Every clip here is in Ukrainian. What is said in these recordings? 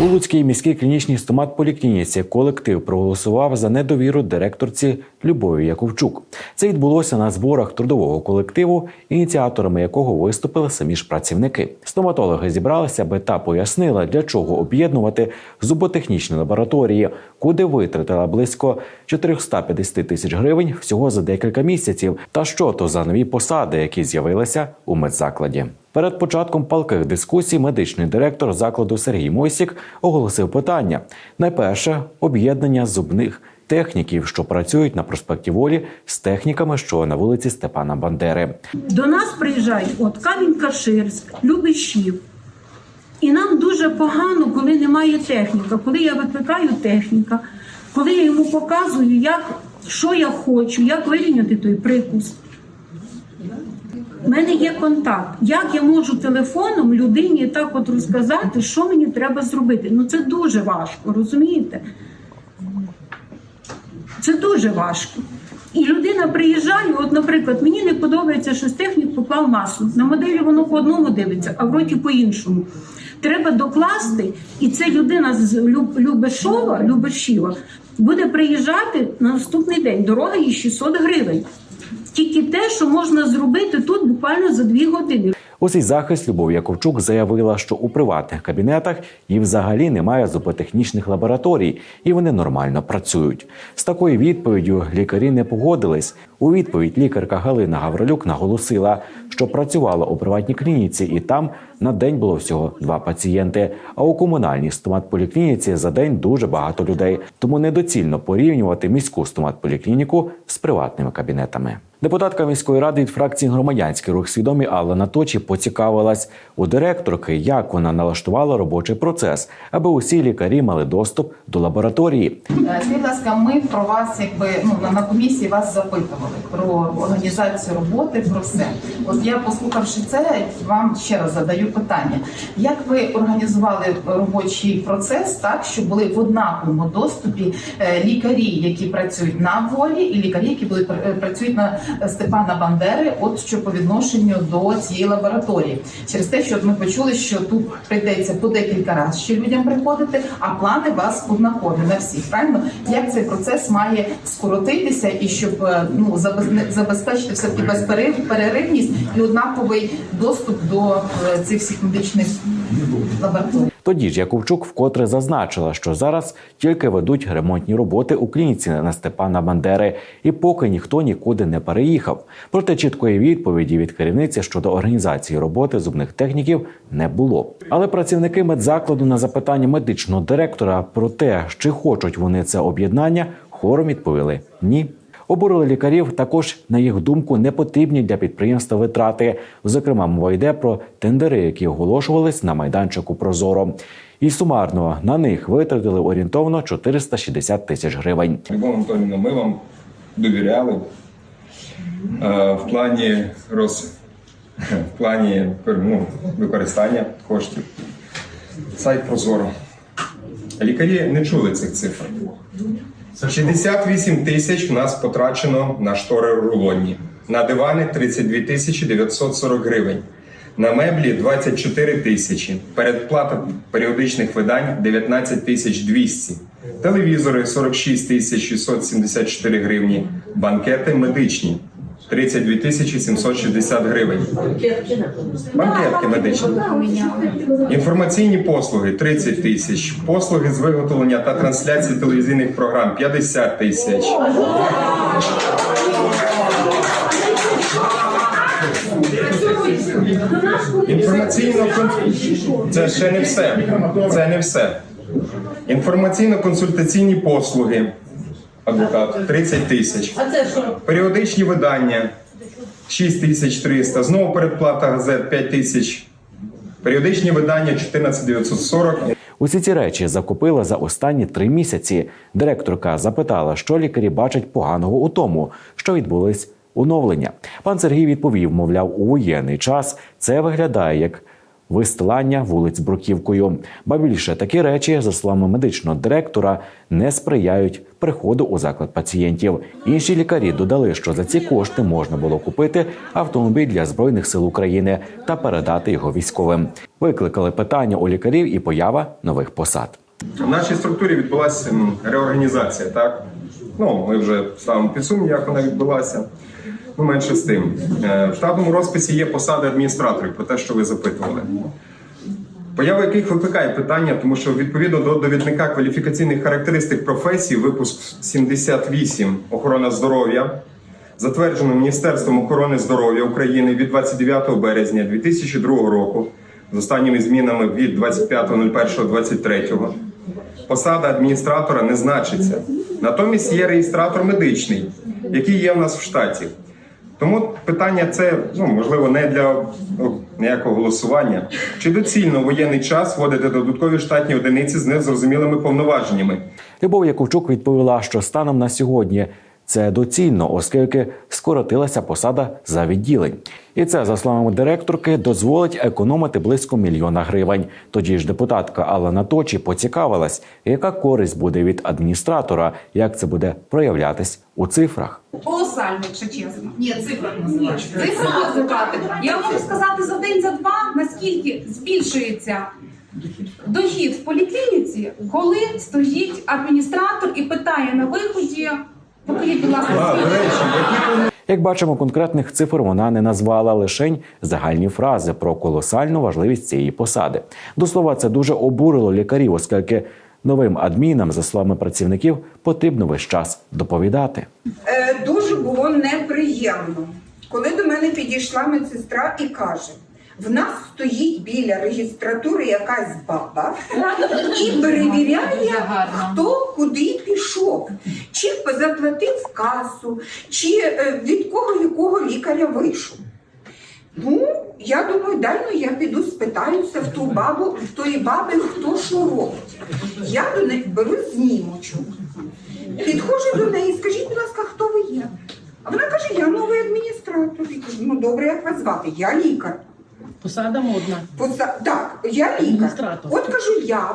У Луцькій міській клінічній стомат-поліклініці колектив проголосував за недовіру директорці Любові Яковчук. Це відбулося на зборах трудового колективу, ініціаторами якого виступили самі ж працівники. Стоматологи зібралися, аби та пояснила, для чого об'єднувати зуботехнічні лабораторії, куди витратила близько 450 тисяч гривень всього за декілька місяців, та що то за нові посади, які з'явилися у медзакладі. Перед початком палких дискусій медичний директор закладу Сергій Мойсік оголосив питання: найперше об'єднання зубних техніків, що працюють на проспекті Волі, з техніками, що на вулиці Степана Бандери. До нас приїжджають от Камінь-Каширськ, Любишів. І нам дуже погано, коли немає техніка. Коли я викликаю техніка, коли я йому показую, як, що я хочу, як вирівняти той прикус. У мене є контакт. Як я можу телефоном людині так от розказати, що мені треба зробити? Ну це дуже важко, розумієте? Це дуже важко. І людина приїжджає, от, наприклад, мені не подобається, що з технік поклав масло. На моделі воно по одному дивиться, а в роті по-іншому. Треба докласти, і це людина з Любешова, Любешіва, буде приїжджати на наступний день. Дорога їй 600 гривень. Тільки те, що можна зробити тут буквально за дві години. У свій захист Любов Яковчук заявила, що у приватних кабінетах і взагалі немає зуботехнічних лабораторій, і вони нормально працюють. З такою відповіддю лікарі не погодились. У відповідь лікарка Галина Гаврилюк наголосила, що працювала у приватній клініці, і там на день було всього два пацієнти. А у комунальній стоматполіклініці за день дуже багато людей. Тому недоцільно порівнювати міську стоматполіклініку з приватними кабінетами. Депутатка міської ради від фракції громадянський рух свідомі Алла Точі поцікавилась у директорки, як вона налаштувала робочий процес, аби усі лікарі мали доступ до лабораторії. Е, Скажіть, ласка, ми про вас, якби ну на, комісії вас запитували про організацію роботи, про все. От я, послухавши це, вам ще раз задаю питання: як ви організували робочий процес так, щоб були в однаковому доступі е, лікарі, які працюють на волі, і лікарі, які були е, працюють на Степана Бандери, от що по відношенню до цієї лабораторії, через те, що ми почули, що тут прийдеться по декілька разів ще людям приходити, а плани вас однакові на всіх. Правильно, як цей процес має скоротитися і щоб е, ну забез- забезпечити все таки безперервність і однаковий доступ до е, цих всіх медичних лабораторій. Тоді ж Яковчук вкотре зазначила, що зараз тільки ведуть ремонтні роботи у клініці на Степана Бандери, і поки ніхто нікуди не переїхав. Проте чіткої відповіді від керівниці щодо організації роботи зубних техніків не було. Але працівники медзакладу на запитання медичного директора про те, чи хочуть вони це об'єднання, хором відповіли ні. Обурили лікарів також, на їх думку, не потрібні для підприємства витрати. Зокрема, мова йде про тендери, які оголошувались на майданчику Прозоро. І сумарно на них витратили орієнтовно 460 тисяч гривень. Любов Анатоліївна, ми вам довіряли е, в плані роз... в плані ну, використання коштів. Сайт Прозоро. Лікарі не чули цих цифр. 68 тисяч у нас потрачено на штори рулонні, на дивани 32 тисячі 940 гривень, на меблі 24 тисячі, передплата періодичних видань 19 тисяч 200, телевізори 46 тисяч 674 гривні, банкети медичні 32 тисячі 760 гривень. Банкетки медичні. Інформаційні послуги 30 тисяч, послуги з виготовлення та трансляції телевізійних програм 50 тисяч. Інформаційно це ще не все. Це не все. Інформаційно-консультаційні послуги. Адвокат 30 тисяч. А це Періодичні видання 6300. Знову передплата газет 5 тисяч. Періодичні видання 14940. Усі ці речі закупила за останні три місяці. Директорка запитала, що лікарі бачать поганого у тому, що відбулись оновлення. Пан Сергій відповів: мовляв, у воєнний час це виглядає як вистилання вулиць бруківкою. Ба більше такі речі, за словами медичного директора, не сприяють приходу у заклад пацієнтів. Інші лікарі додали, що за ці кошти можна було купити автомобіль для збройних сил України та передати його військовим. Викликали питання у лікарів і поява нових посад. В нашій структурі відбулася реорганізація, так? Ну, ми вже ставимо під як вона відбулася. Ну, менше з тим. Е, В штатному розписі є посади адміністраторів, про те, що ви запитували. Поява яких викликає питання, тому що відповідно до довідника кваліфікаційних характеристик професії, випуск 78 охорона здоров'я, затверджено Міністерством охорони здоров'я України від 29 березня 2002 року з останніми змінами від 25.01.23. Посада адміністратора не значиться. Натомість є реєстратор медичний, який є в нас в штаті. Тому питання це ну можливо не для ну, ніякого голосування. Чи доцільно воєнний час вводити додаткові штатні одиниці з незрозумілими повноваженнями? Любов Яковчук відповіла, що станом на сьогодні це доцільно, оскільки скоротилася посада за відділень. І це, за словами директорки, дозволить економити близько мільйона гривень. Тоді ж депутатка Алла Наточі поцікавилась, яка користь буде від адміністратора, як це буде проявлятись у цифрах. Колосально, якщо чесно. Ні, цифри називати. Цифри називати. Я можу сказати за день, за два, наскільки збільшується дохід в поліклініці, коли стоїть адміністратор і питає на виході, покажіть, будь ласка, скільки Як бачимо, конкретних цифр вона не назвала лишень загальні фрази про колосальну важливість цієї посади. До слова, це дуже обурило лікарів, оскільки новим адмінам, за словами працівників, потрібно весь час доповідати. Е, дуже було неприємно, коли до мене підійшла медсестра і каже: в нас стоїть біля реєстратури якась баба і перевіряє, хто куди пішов, чи заплатив касу, чи е, від кого якого лікаря вийшов. Ну, я думаю, дай ну я піду спитаюся в ту бабу, в тої баби, хто що робить. Я до неї беру знімочок. Підходжу до неї, скажіть, будь ласка, хто ви є? А вона каже, я новий адміністратор. Я кажу, ну добре, як вас звати? Я лікар. Посада модна. Поса- Так, я лікар. Адміністратор. От кажу, я.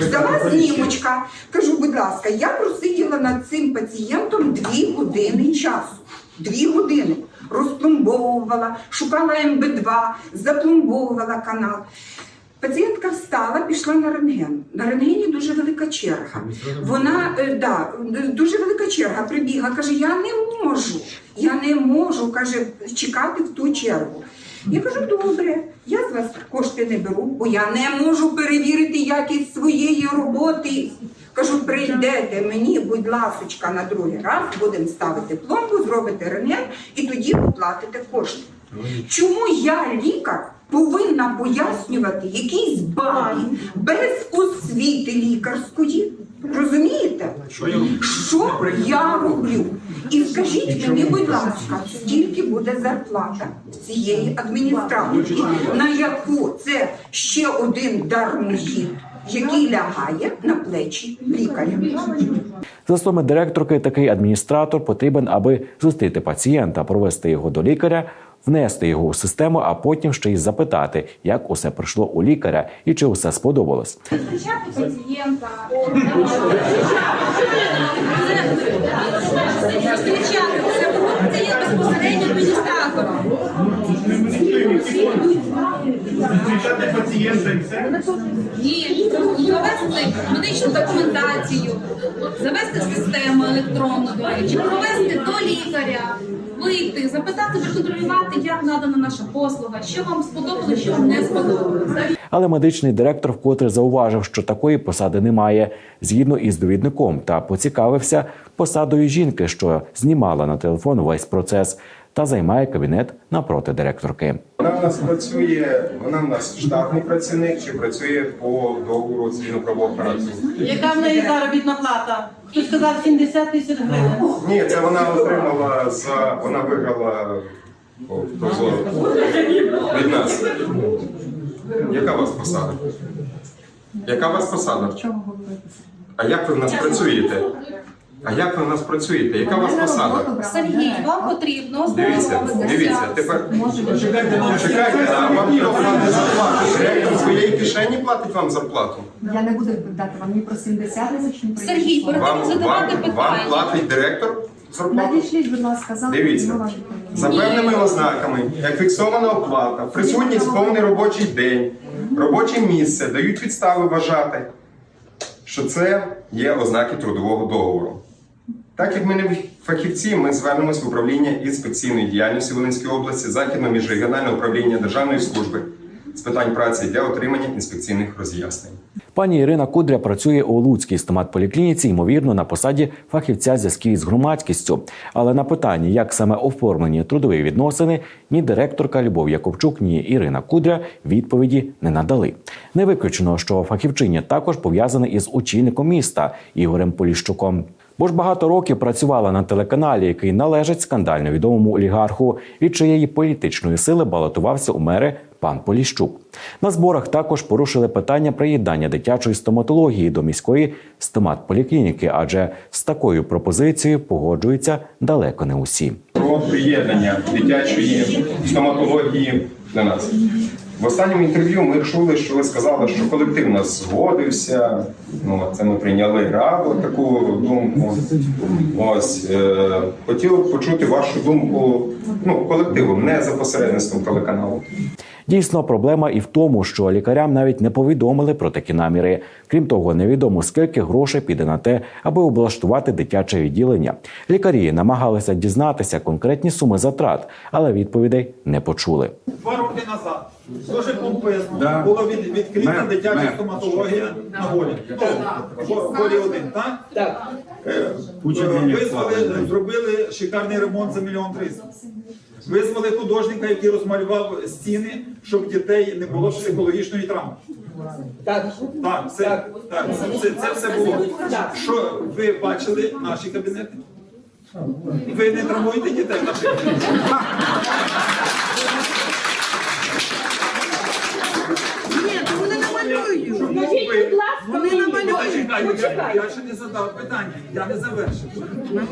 Взяла знімочка. Кажу, будь ласка, я просиділа над цим пацієнтом дві години часу. Дві години. Розпломбовувала, шукала МБ2, запломбовувала канал. Пацієнтка встала, пішла на рентген. На рентгені дуже велика черга. Вона е, да, дуже велика черга прибігла, каже: Я не можу, я не можу каже, чекати в ту чергу. Я кажу, добре, я з вас кошти не беру, бо я не можу перевірити якість своєї роботи. Кажу, прийдете мені, будь ласочка, на другий раз будемо ставити пломбу, зробите рентген і тоді оплатите кошти. Чому я, лікар, повинна пояснювати якійсь бабі без освіти лікарської? Розумієте? Що я роблю? І скажіть мені, будь ласка, скільки буде зарплата цієї адміністрації, на яку це ще один дармоїд, який лягає на плечі лікаря? За словами директорки, такий адміністратор потрібен, аби зустріти пацієнта, провести його до лікаря, внести його у систему, а потім ще й запитати, як усе пройшло у лікаря і чи усе сподобалось. Це є безпосередньо адміністратором. Пацієнта і медичну документацію, завести систему електронну, речі, провести до лікаря, вийти, запитати, проконтролювати, як надана наша послуга, що вам сподобалося, що вам не сподобалося. Але медичний директор вкотре зауважив, що такої посади немає згідно із довідником, та поцікавився посадою жінки, що знімала на телефон весь процес та займає кабінет напроти директорки. Вона в нас працює, вона в нас штатний працівник чи працює по договору цивільно-правового характеру? Яка в неї заробітна плата? Хтось сказав 70 тисяч гривень. Ні, це вона отримала за вона виграла від нас. Яка у вас посада? Яка у вас посада? А як ви в нас працюєте? А як ви в нас працюєте? Яка у вас посада? Сергій, вам потрібно Дивіться, дивіться, тепер чекайте, а вам хто платить зарплату? Директор своєї кишені платить вам зарплату? Я не буду дати вам ні про 70 тисяч, ні про Сергій, перед тим Вам, як вам, вам питання. платить директор зарплату? Будь ласка, завтра. Дивіться, за певними ознаками, як фіксована оплата, присутність повний робочий день, робоче місце дають підстави вважати, що це є ознаки трудового договору. Так як ми не фахівці, ми звернемось в управління інспекційної діяльності Волинської області, західно міжрегіональне управління Державної служби з питань праці для отримання інспекційних роз'яснень. Пані Ірина Кудря працює у Луцькій стоматполіклініці, ймовірно, на посаді фахівця зв'язків з громадськістю. Але на питання, як саме оформлені трудові відносини, ні директорка Любов Яковчук, ні Ірина Кудря відповіді не надали. Не виключено, що фахівчиня також пов'язана із очільником міста Ігорем Поліщуком. Бо ж багато років працювала на телеканалі, який належить скандально відомому олігарху, від чиєї політичної сили балотувався у мери пан Поліщук. На зборах також порушили питання приєднання дитячої стоматології до міської стоматполіклініки, адже з такою пропозицією погоджуються далеко не усі. Про приєднання дитячої стоматології до нас. В останньому інтерв'ю ми чули, що ви сказали, що колектив нас згодився. Ну, це ми прийняли раду таку думку. Ось е, хотіли б почути вашу думку ну, колективом, не за посередництвом телеканалу. Дійсно, проблема і в тому, що лікарям навіть не повідомили про такі наміри. Крім того, невідомо скільки грошей піде на те, аби облаштувати дитяче відділення. Лікарі намагалися дізнатися конкретні суми затрат, але відповідей не почули. Два роки назад дуже помпезно було від, відкрита дитяча стоматологія на волі. Ну, один, так? Так. Визвали, зробили шикарний ремонт за мільйон триста. Визвали художника, який розмалював стіни, щоб дітей не було психологічної травми. Так, так, це, так, це, це все було. Що ви бачили наші кабінети? Ви не травмуєте дітей в наших Намалюють. Я, ще не задав питання, я не завершив.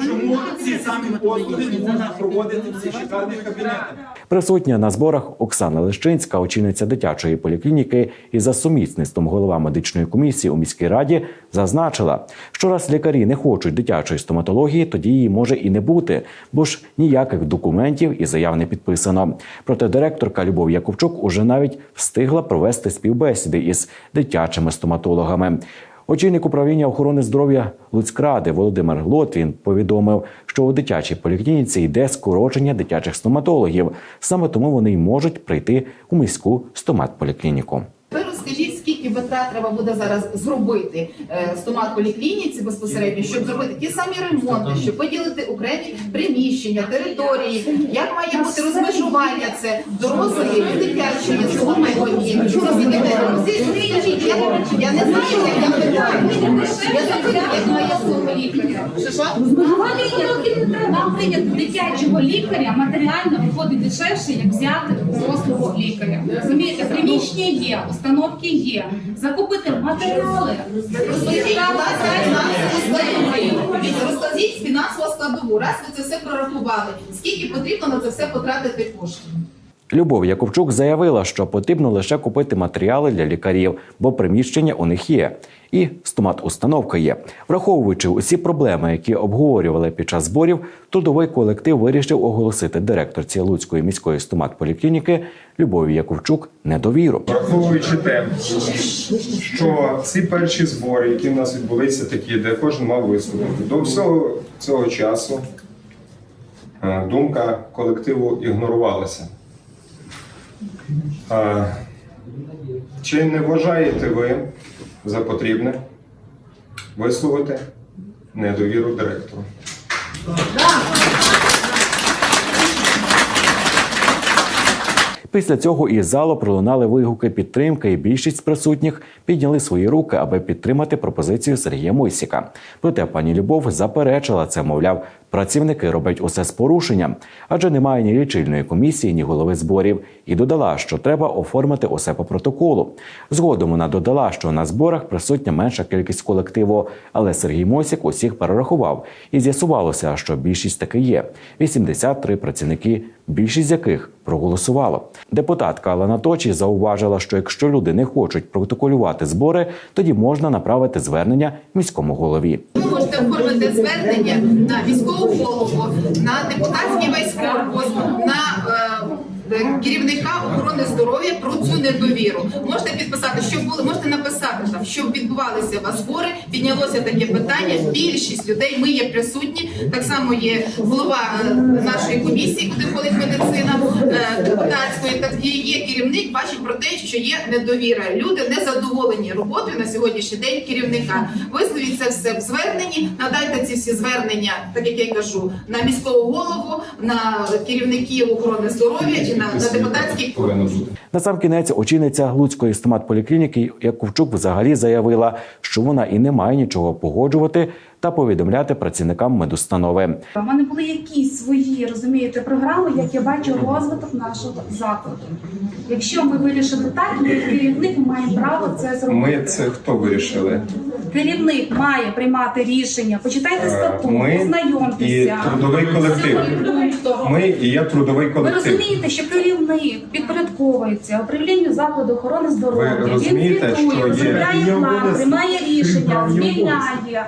Чому ці самі послуги не можна проводити в цих шикарних кабінетах? Присутня на зборах Оксана Лещинська, очільниця дитячої поліклініки і за сумісництвом голова медичної комісії у міській раді, зазначила, що раз лікарі не хочуть дитячої стоматології, тоді її може і не бути, бо ж ніяких документів і заяв не підписано. Проте директорка Любов Яковчук уже навіть встигла провести співбесіди із дитячими стоматологами. Очільник управління охорони здоров'я Луцькради Володимир Лотвін повідомив, що у дитячій поліклініці йде скорочення дитячих стоматологів. Саме тому вони й можуть прийти у міську стоматполіклініку. Ви розкажіть, скільки треба буде зараз зробити е, стомат поліклініці безпосередньо, щоб зробити ті самі ремонти, щоб виділити окремі приміщення, території, як має бути розмежування це дорослої і дитячої. Скажіть, я, не знаю, як я питаю. Я запитую, як має бути лікаря. Нам прийняти дитячого лікаря матеріально виходить дешевше, як взяти дорослого лікаря. Розумієте, приміщення є, установки є, закупити матеріали. Розкажіть, будь ласка, фінансову складову. Розкажіть фінансову складову. Раз ви це все прорахували, скільки потрібно на це все потратити коштів? Любов Яковчук заявила, що потрібно лише купити матеріали для лікарів, бо приміщення у них є. І стомат-установка є. Враховуючи усі проблеми, які обговорювали під час зборів, трудовий колектив вирішив оголосити директорці Луцької міської стомат-поліклініки Любові Яковчук недовіру. Враховуючи те, що ці перші збори, які в нас відбулися, такі, де кожен мав виступити, до всього цього часу е, думка колективу ігнорувалася. Е, Чи не вважаєте ви за потрібне висловити недовіру директору? Після цього із залу пролунали вигуки підтримки, і більшість присутніх підняли свої руки, аби підтримати пропозицію Сергія Мойсіка. Проте пані Любов заперечила це, мовляв, працівники роблять усе з порушенням, адже немає ні лічильної комісії, ні голови зборів, і додала, що треба оформити усе по протоколу. Згодом вона додала, що на зборах присутня менша кількість колективу, але Сергій Мосік усіх перерахував, і з'ясувалося, що більшість таки є 83 працівники, більшість з яких проголосувало. Депутатка Алана Точі зауважила, що якщо люди не хочуть протоколювати збори, тоді можна направити звернення міському голові. Ви можете оформити звернення на міського голову, на депутатський весь на керівника охорони здоров'я про цю недовіру. Можете підписати, що були, можете написати там, що відбувалися у вас збори, піднялося таке питання. Більшість людей ми є присутні. Так само є голова е, нашої комісії, куди входить медицина е, депутатської. Так є, керівник. Бачить про те, що є недовіра. Люди не задоволені роботою на сьогоднішній день керівника. Висловіть це все в зверненні. Надайте ці всі звернення, так як я кажу, на міського голову, на керівників охорони здоров'я на, на депутатський Повинно бути. На сам кінець очільниця Луцької стоматполіклініки Яковчук взагалі заявила, що вона і не має нічого погоджувати та повідомляти працівникам медустанови. У мене були якісь свої, розумієте, програми, як я бачу розвиток нашого закладу. Якщо ми вирішили так, ми як керівник маємо право це зробити. Ми це хто вирішили? Керівник має приймати рішення. Почитайте статут, Ми і познайомтеся. трудовий колектив. Ми і є трудовий Ви колектив. розумієте, що керівник підпорядковується управлінню закладу охорони здоров'я. Ви розумієте, Він що є- розробляє план, приймає рішення, звільняє.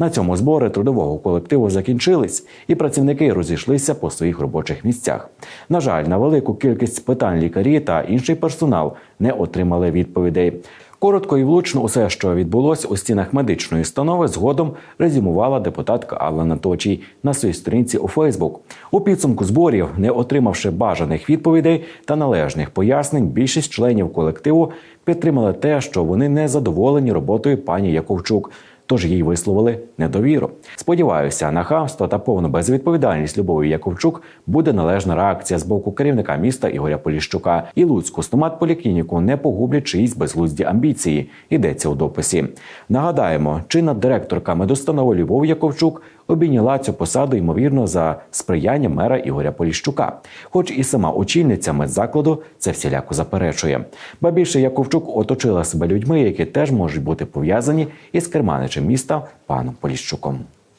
На цьому збори трудового колективу закінчились, і працівники розійшлися по своїх робочих місцях. На жаль, на велику кількість питань лікарі та інший персонал не отримали відповідей. Коротко і влучно усе, що відбулось у стінах медичної установи, згодом резюмувала депутатка Алла Наточій на своїй сторінці у Фейсбук. У підсумку зборів, не отримавши бажаних відповідей та належних пояснень, більшість членів колективу підтримали те, що вони не задоволені роботою пані Яковчук. Тож їй висловили недовіру. Сподіваюся, на хамство та повну безвідповідальність Любові Яковчук буде належна реакція з боку керівника міста Ігоря Поліщука. І Луцьку стомат-поліклініку не погублять чиїсь безглузді амбіції. Йдеться у дописі. Нагадаємо, чинна директорка медустанови Любов Яковчук обійняла цю посаду ймовірно за сприяння мера Ігоря Поліщука. Хоч і сама очільниця медзакладу це всіляко заперечує. Ба більше Яковчук оточила себе людьми, які теж можуть бути пов'язані із керманичем міста паном Поліщуком.